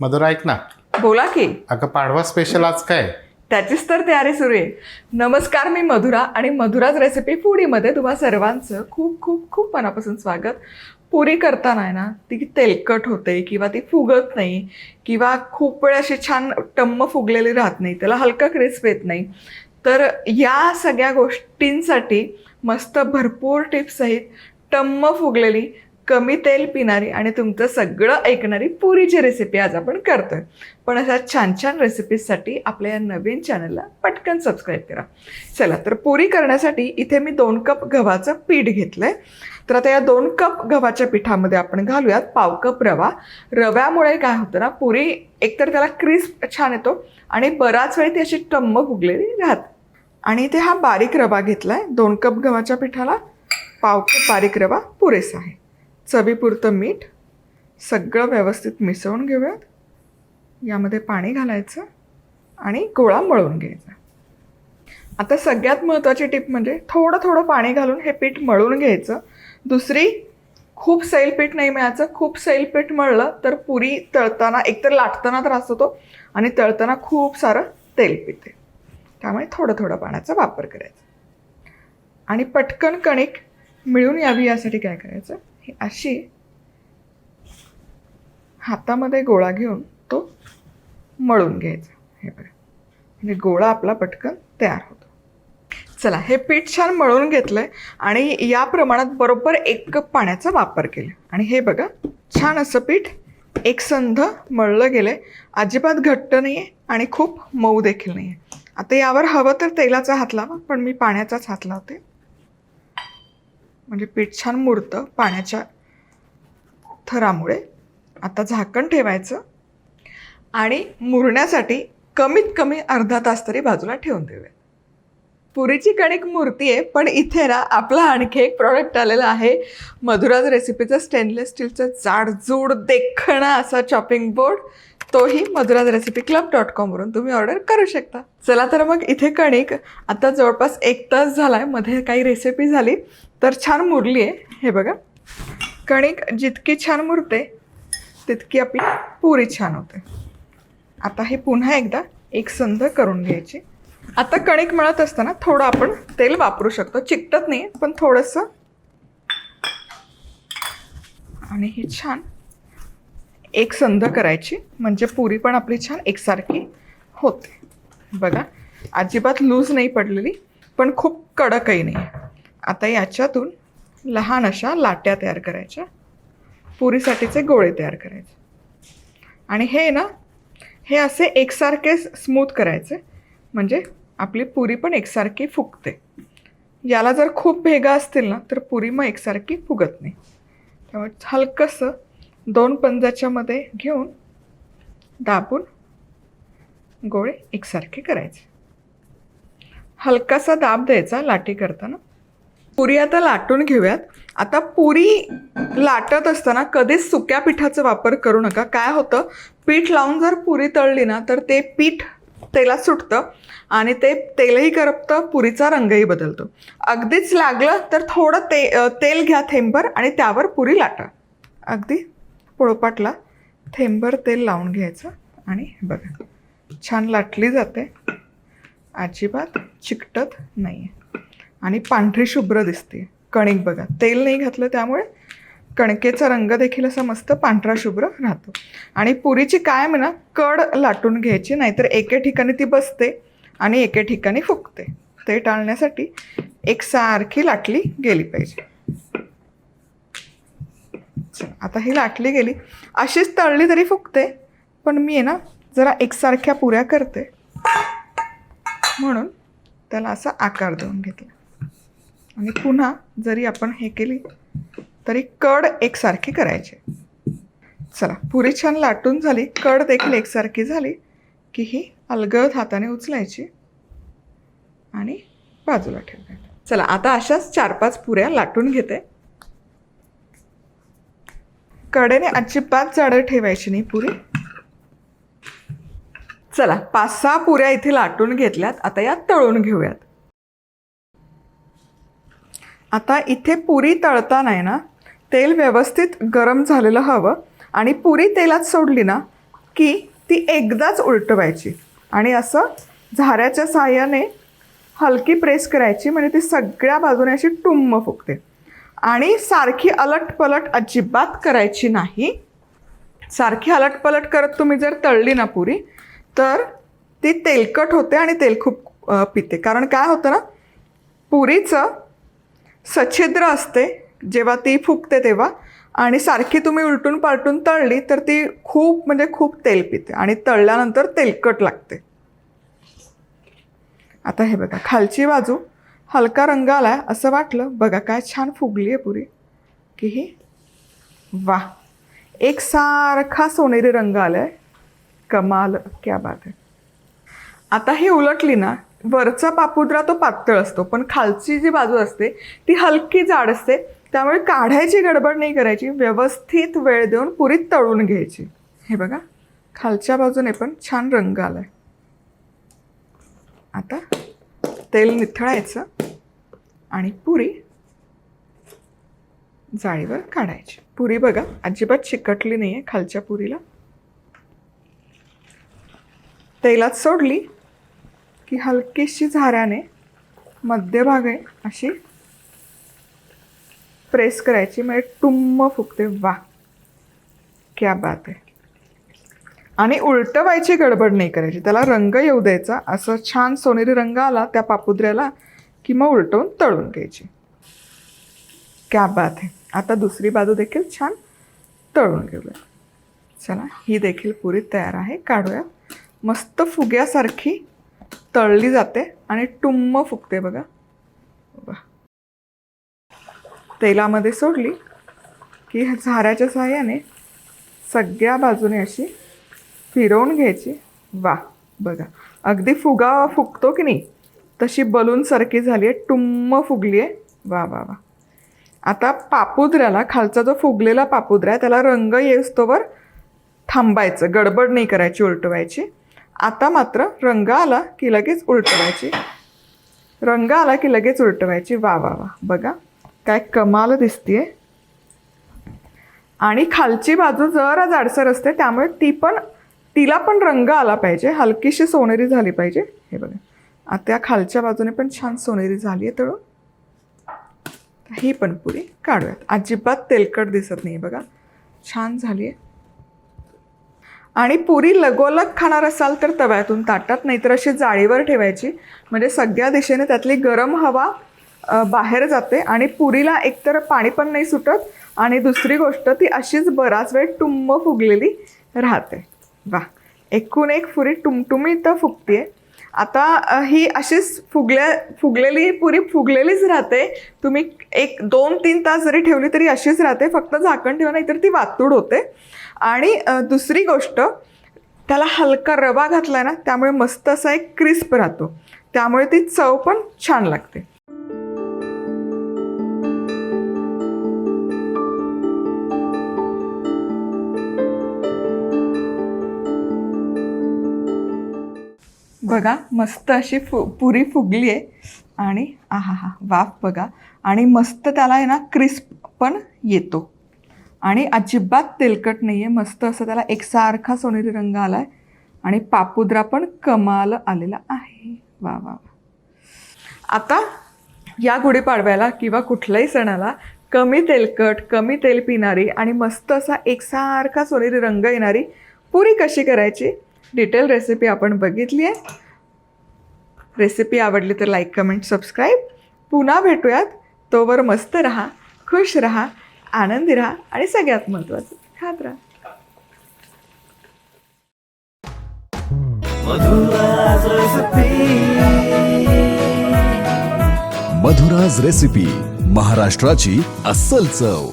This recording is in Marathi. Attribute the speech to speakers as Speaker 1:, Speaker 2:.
Speaker 1: मधुरा ऐक ना.
Speaker 2: बोला की.
Speaker 1: अगं पाडवा स्पेशल आज काय?
Speaker 2: त्याचीच तर तयारी सुरू आहे. नमस्कार मी मधुरा आणि मधुराज रेसिपी फूडीमध्ये तुम्हा सर्वांचं खूप खूप खूप मनापासून स्वागत. पुरी करताना आहे ना ती तेलकट होते किंवा ती फुगत नाही किंवा खूप वेळ अशी छान टम्म फुगलेली राहत नाही त्याला हलका क्रिस्प येत नाही. तर या सगळ्या गोष्टींसाठी मस्त भरपूर टिप्स आहेत. टम्म फुगलेली कमी तेल पिणारी आणि तुमचं सगळं ऐकणारी पुरीची रेसिपी आज आपण करतोय. पण अशा छान छान रेसिपीजसाठी आपल्या या नवीन चॅनलला पटकन सबस्क्राईब करा. चला तर पुरी करण्यासाठी इथे मी दोन कप गव्हाचं पीठ घेतलंय. तर आता या दोन कप गव्हाच्या पिठामध्ये आपण घालूयात पाव कप रवा. रव्यामुळे काय होतं ना पुरी एकतर त्याला क्रिस्प छान येतो आणि बराच वेळ ती अशी टम्म फुगलेली राहते. आणि इथे हा बारीक रवा घेतला आहे दोन कप गव्हाच्या पिठाला पाव कप बारीक रवा पुरेसा आहे. चवीपुरतं मीठ सगळं व्यवस्थित मिसळून घेऊयात. यामध्ये पाणी घालायचं आणि गोळा मळून घ्यायचा. आता सगळ्यात महत्त्वाची टिप म्हणजे थोडं थोडं पाणी घालून हे पीठ मळून घ्यायचं. दुसरी खूप सैल पीठ नाही मिळायचं खूप सैल पीठ मळलं तर पुरी तळताना एकतर लाटताना त्रास होतो आणि तळताना खूप सारं तेल पिते. त्यामुळे थोडं थोडं पाण्याचा वापर करायचा. आणि पटकन कणिक मिळून यावी यासाठी काय करायचं? ही अशी हातामध्ये गोळा घेऊन तो मळून घ्यायचा. हे बघा. म्हणजे गोळा आपला पटकन तयार होतो. चला हे पीठ छान मळून घेतलं आहे आणि या प्रमाणात बरोबर एक कप पाण्याचा वापर केला. आणि हे बघा छान असं पीठ एकसंध मळलं गेलं आहे अजिबात घट्ट नाही आहे आणि खूप मऊ देखील नाही आहे आता यावर हवं तर तेलाचा हात लावा पण मी पाण्याचाच हात लावते. म्हणजे पीठ छान मुरतं पाण्याच्या थरामुळे. आता झाकण ठेवायचं आणि मुरण्यासाठी कमीत कमी अर्धा तास तरी बाजूला ठेवून देऊया. पुरीची कणिक मूर्ती आहे पण इथे ना आपला आणखी एक प्रॉडक्ट आलेला आहे. मधुराज रेसिपीचं स्टेनलेस स्टीलचं जाडजूड देखणा असा चॉपिंग बोर्ड तोही मधुराज रेसिपी क्लब डॉट कॉमवरून तुम्ही ऑर्डर करू शकता. चला तर मग इथे कणिक आता जवळपास एक तास झाला आहे मध्ये काही रेसिपी झाली तर छान मुरली आहे. हे बघा. कणिक जितकी छान मुरते तितकी आपली पुरी छान होते. आता हे पुन्हा एकदा एक संध करून घ्यायची. आता कणिक मळत असताना थोडं आपण तेल वापरू शकतो. चिकटत नाही पण थोडंसं. आणि ही छान एक संध करायची. म्हणजे पुरी पण आपली छान एकसारखी होते. बघा अजिबात लूज नाही पडलेली पण खूप कडकही नाही आता याच्यातून लहान अशा लाट्या तयार करायच्या. पुरीसाठीचे गोळे तयार करायचे. आणि हे ना हे असे एकसारखे स्मूथ करायचे. म्हणजे आपली पुरी पण एकसारखी फुगते. याला जर खूप भेगा असतील ना तर पुरी मग एकसारखी फुगत नाही. त्यामुळे हलकंसं दोन पंजाच्यामध्ये घेऊन दाबून गोळे एकसारखे करायचे. हलकासा दाब द्यायचा लाटी करताना. पुरी आता लाटून घेऊयात. आता पुरी लाटत असताना कधीच सुक्या पिठाचा वापर करू नका. काय होतं? पीठ लावून जर पुरी तळली ना तर ते पीठ तेलात सुटतं आणि ते तेलही करपतं पुरीचा रंगही बदलतो. अगदीच लागलं तर थोडं ते तेल घ्या थेंबर आणि त्यावर पुरी लाटा. अगदी पोळपाटला थेंबर तेल लावून घ्यायचं आणि बघा. छान लाटली जाते. अजिबात चिकटत नाही आहे आणि पांढरी शुभ्र दिसते. कणिक बघा. तेल नाही घातलं त्यामुळे कणकेचा रंग देखील असा मस्त पांढरा शुभ्र राहतो. आणि पुरीची कायम ना कड लाटून घ्यायची नाहीतर एके ठिकाणी ती बसते आणि एके ठिकाणी फुगते. ते टाळण्यासाठी एकसारखी लाटली गेली पाहिजे. आता ही लाटली गेली. अशीच तळली तरी फुगते पण मी आहे ना जरा एकसारख्या पुऱ्या करते. म्हणून त्याला असा आकार देऊन घेतला. आणि पुन्हा जरी आपण हे केली तरी कड एकसारखी करायची. चला पुरी छान लाटून झाली. कड देखील एकसारखी झाली की ही अलगद हाताने उचलायची आणि बाजूला ठेवायची चला आता अशाच चार पाच पुऱ्या लाटून घेते. कडेने अजिबात जाडं ठेवायची नाही पुरी. चला पाच सहा पुऱ्या इथे लाटून घेतल्यात. आता या तळून घेऊयात. आता इथे पुरी तळताना आहे ना तेल व्यवस्थित गरम झालेलं हवं आणि पुरी तेलात सोडली ना की ती एकदाच उलटवायची. आणि असं झाऱ्याच्या साहाय्याने हलकी प्रेस करायची म्हणजे ती सगळ्या बाजूने अशी टुंब फुगते. आणि सारखी अलट पलट अजिबात करायची नाही. सारखी अलट पलट करत तुम्ही जर तळली ना पुरी तर ती तेलकट होते आणि तेल खूप पिते. कारण काय होतं ना पुरीचं सछिद्र असते जेव्हा ती फुगते तेव्हा आणि सारखी तुम्ही उलटून पालटून तळली तर ती खूप म्हणजे खूप तेल पिते आणि तळल्यानंतर तेलकट लागते. आता हे बघा खालची बाजू हलका रंग आला असं वाटलं बघा काय छान फुगली आहे पुरी. की ही? वा एक सारखा सोनेरी रंग आलाय. कमाल क्या बात आहे. आता ही उलटली ना वरचा पापुद्रा तो पातळ असतो पण खालची जी बाजू असते ती हलकी जाड असते त्यामुळे काढायची गडबड नाही करायची व्यवस्थित वेळ देऊन पुरी तळून घ्यायची. हे बघा खालच्या बाजूने पण छान रंग आलाय. आता तेल निथळायचं आणि पुरी जाळीवर काढायची. पुरी बघा अजिबात चिकटली नाही आहे खालच्या पुरीला. तेलात सोडली की हलकीशी झाऱ्याने मध्यभागे अशी प्रेस करायची म्हणजे टुम्म फुगते वा. क्या बात आहे. आणि उलटवायची गडबड नाही करायची. त्याला रंग येऊ द्यायचा. असं छान सोनेरी रंग आला त्या पापुद्र्याला की मग उलटवून तळून घ्यायची. क्या बात आहे. आता दुसरी बाजू देखील छान तळून घेऊया. चला ही देखील पुरी तयार आहे. काढूया. मस्त फुग्यासारखी तळली जाते आणि टुम्म फुगते बघा. वा. तेलामध्ये सोडली की झाऱ्याच्या सहाय्याने सगळ्या बाजूने अशी फिरवून घ्यायची. वा बघा. अगदी फुगा फुगतो की नाही तशी बलूनसारखी झाली आहे टुम्म फुगली आहे वा वा वा. आता पापुद्र्याला खालचा जो फुगलेला पापुद्रा आहे त्याला रंग येऊस्तोवर थांबायचं गडबड नाही करायची उलटवायची. आता मात्र रंग आला की लगेच उलटवायची. रंग आला की लगेच उलटवायची. वा वा वा. बघा. काय कमाल दिसतीये. आणि खालची बाजू जरा जाडसर असते त्यामुळे ती पण तिला पण रंग आला पाहिजे. हलकीशी सोनेरी झाली पाहिजे. हे बघा. आता या खालच्या बाजूने पण छान सोनेरी झाली आहे तळू ही पण पुरी काढूयात. अजिबात तेलकट दिसत नाही बघा. छान झाली आहे आणि पुरी लगोलग खाणार असाल तर तव्यातून ताटात नाहीतर अशी जाळीवर ठेवायची. म्हणजे सगळ्या दिशेने त्यातली गरम हवा बाहेर जाते आणि पुरीला एकतर पाणी पण नाही सुटत आणि दुसरी गोष्ट ती अशीच बराच वेळ टुंब फुगलेली राहते. वा एकूण एक पुरी टुमटुमीत फुगते आता ही अशीच फुगल्या फुगलेली पुरी फुगलेलीच राहते. तुम्ही एक दोन तीन तास जरी ठेवली तरी अशीच राहते. फक्त झाकण ठेवा नाहीतर ती वातूड होते. आणि दुसरी गोष्ट त्याला हलका रवा घातला ना त्यामुळे मस्त असा एक क्रिस्प राहतो. त्यामुळे ती चव पण छान लागते. बघा मस्त अशी फु पुरी फुगली आहे आणि आहा हा वाफ बघा. आणि मस्त त्याला आहे ना क्रिस्प पण येतो. आणि अजिबात तेलकट नाही आहे मस्त असं त्याला एकसारखा सोनेरी रंग आला आहे आणि पापुद्रा पण कमाल आलेला आहे. वा वा वा. आता या गुढीपाडव्याला किंवा कुठल्याही सणाला कमी तेलकट कमी तेल पिणारी आणि मस्त असा एकसारखा सोनेरी रंग येणारी पुरी कशी करायची? डिटेल रेसिपी आपण बघितली आहे. रेसिपी आवडली तर लाईक कमेंट सबस्क्राईब पुन्हा भेटूयात. तोवर मस्त रहा खुश रहा आनंदी राहा आणि सगळ्यात महत्त्वाचं खात राहा.
Speaker 3: मधुराज रेसिपी महाराष्ट्राची अस्सल चव.